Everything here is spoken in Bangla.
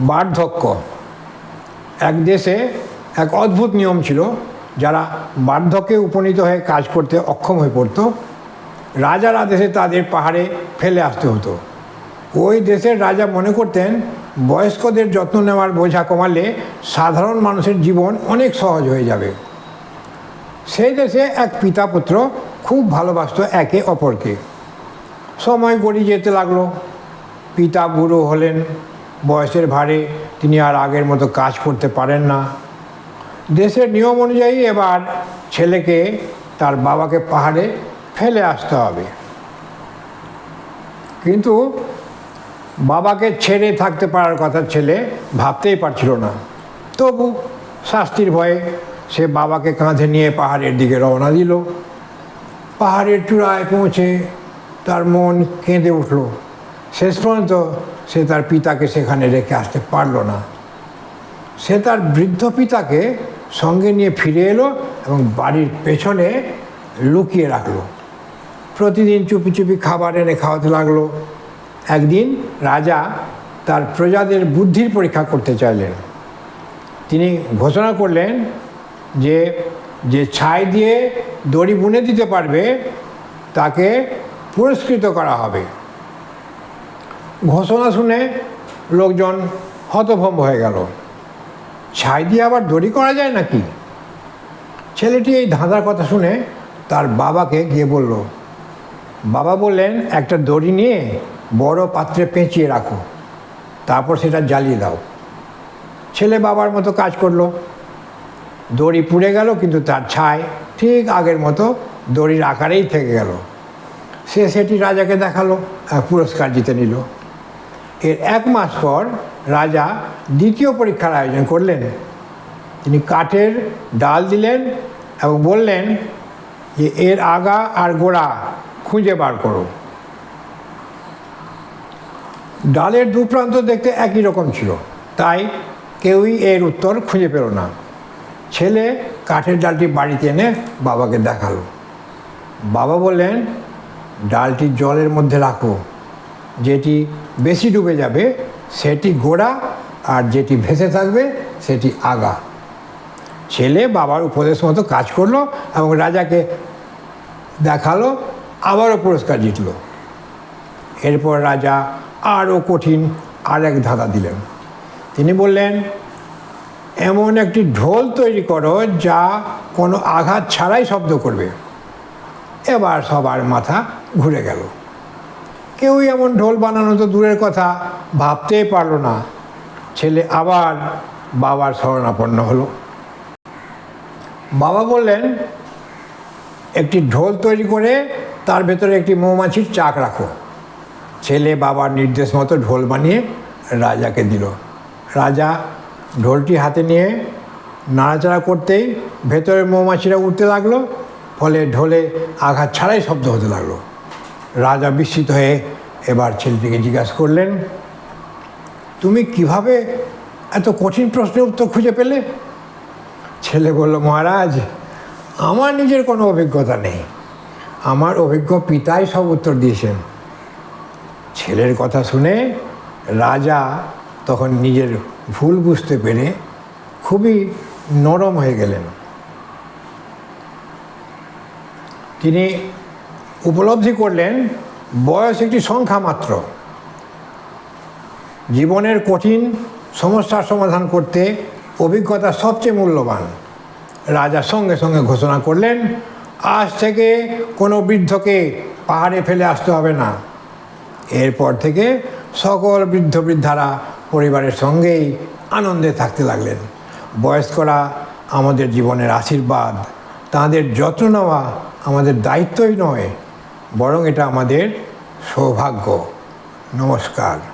বার্ধক্য। এক দেশে এক অদ্ভুত নিয়ম ছিল, যারা বার্ধক্যে উপনীত হয়ে কাজ করতে অক্ষম হয়ে পড়ত, রাজার আদেশে তাদের পাহাড়ে ফেলে আসতে হতো। ওই দেশের রাজা মনে করতেন, বয়স্কদের যত্ন নেওয়ার বোঝা কমালে সাধারণ মানুষের জীবন অনেক সহজ হয়ে যাবে। সেই দেশে এক পিতা পুত্র খুব ভালোবাসতো একে অপরকে। সময় গড়িয়ে যেতে লাগল। পিতা বুড়ো হলেন বয়সের ভারে তিনি আর আগের মতো কাজ করতে পারেন না। দেশের নিয়ম অনুযায়ী এবার ছেলেকে তার বাবাকে পাহাড়ে ফেলে আসতে হবে। কিন্তু বাবাকে ছেড়ে থাকতে পারার কথা ছেলে ভাবতেই পারছিল না। তবু শাস্তির ভয়ে সে বাবাকে কাঁধে নিয়ে পাহাড়ের দিকে রওনা দিল। পাহাড়ের চূড়ায় পৌঁছে তার মন কেঁদে উঠল। শেষ পর্যন্ত সে তার পিতাকে সেখানে রেখে আসতে পারল না। সে তার বৃদ্ধ পিতাকে সঙ্গে নিয়ে ফিরে এলো এবং বাড়ির পেছনে লুকিয়ে রাখল। প্রতিদিন চুপি চুপি খাবার এনে খাওয়াতে লাগল। একদিন রাজা তার প্রজাদের বুদ্ধির পরীক্ষা করতে চাইলেন। তিনি ঘোষণা করলেন যে যে ছাই দিয়ে দড়ি বুনে দিতে পারবে, তাকে পুরস্কৃত করা হবে। ঘোষণা শুনে লোকজন হতভম্ব হয়ে গেল। ছাই দিয়ে আবার দড়ি করা যায় নাকি? ছেলেটি এই ধাঁধার কথা শুনে তার বাবাকে গিয়ে বলল, বাবা বললেন একটা দড়ি নিয়ে বড় পাত্রে পেঁচিয়ে রাখো, তারপর সেটা জ্বালিয়ে দাও। ছেলে বাবার মতো কাজ করল। দড়ি পুড়ে গেল, কিন্তু তার ছাই ঠিক আগের মতো দড়ির আকারেই থেকে গেল। সে সেটি রাজাকে দেখাল আর পুরস্কার জিতে নিল। এর এক মাস পর রাজা দ্বিতীয় পরীক্ষার আয়োজন করলেন। তিনি কাঠের ডাল দিলেন এবং বললেন যে, এর আগা আর গোড়া খুঁজে বার করো। ডালের দু প্রান্ত দেখতে একই রকম ছিল, তাই কেউই এর উত্তর খুঁজে পেল না। ছেলে কাঠের ডালটি বাড়িতে এনে বাবাকে দেখাল। বাবা বললেন, ডালটি জলের মধ্যে রাখো যেটি বেশি ডুবে যাবে, সেটি গোড়া আর যেটি ভেসে থাকবে, সেটি আগা। ছেলে বাবার উপদেশ মতো কাজ করল এবং রাজাকে দেখাল, আবারও পুরস্কার জিতল। এরপর রাজা আরও কঠিন আরেক ধাঁধা দিলেন। তিনি বললেন, এমন একটি ঢোল তৈরি করো যা কোনো আঘাত ছাড়াই শব্দ করবে। এবার সবার মাথা ঘুরে গেল। কেউই এমন ঢোল বানানো তো দূরের কথা, ভাবতেই পারল না। ছেলে আবার বাবার শরণাপন্ন হলো। বাবা বললেন, একটি ঢোল তৈরি করে তার ভেতরে একটি মৌমাছির চাক রাখো। ছেলে বাবার নির্দেশ মতো ঢোল বানিয়ে রাজাকে দিল। রাজা ঢোলটি হাতে নিয়ে নাড়াচাড়া করতেই ভেতরে মৌমাছিরা উঠতে লাগল, ফলে ঢোলে আঘাত ছাড়াই শব্দ হতে লাগল। রাজা বিস্মিত হয়ে এবার ছেলেটিকে জিজ্ঞাসা করলেন, তুমি কীভাবে এত কঠিন প্রশ্নের উত্তর খুঁজে পেলে? ছেলে বলল, মহারাজ, আমার নিজের কোনো অভিজ্ঞতা নেই। আমার অভিজ্ঞ পিতাই সব উত্তর দিয়েছেন। ছেলের কথা শুনে রাজা তখন নিজের ভুল বুঝতে পেরে খুবই নরম হয়ে গেলেন। তিনি উপলব্ধি করলেন, বয়স একটি সংখ্যা মাত্র। জীবনের কঠিন সমস্যার সমাধান করতে অভিজ্ঞতা সবচেয়ে মূল্যবান। রাজা সঙ্গে সঙ্গে ঘোষণা করলেন, আজ থেকে কোনো বৃদ্ধকে পাহাড়ে ফেলে আসতে হবে না। এরপর থেকে সকল বৃদ্ধ বৃদ্ধারা পরিবারের সঙ্গেই আনন্দে থাকতে লাগলেন। বয়স্করা আমাদের জীবনের আশীর্বাদ, তাদের যত্ন নেওয়া আমাদের দায়িত্বই নয় বরং এটা আমাদের সৌভাগ্য। নমস্কার।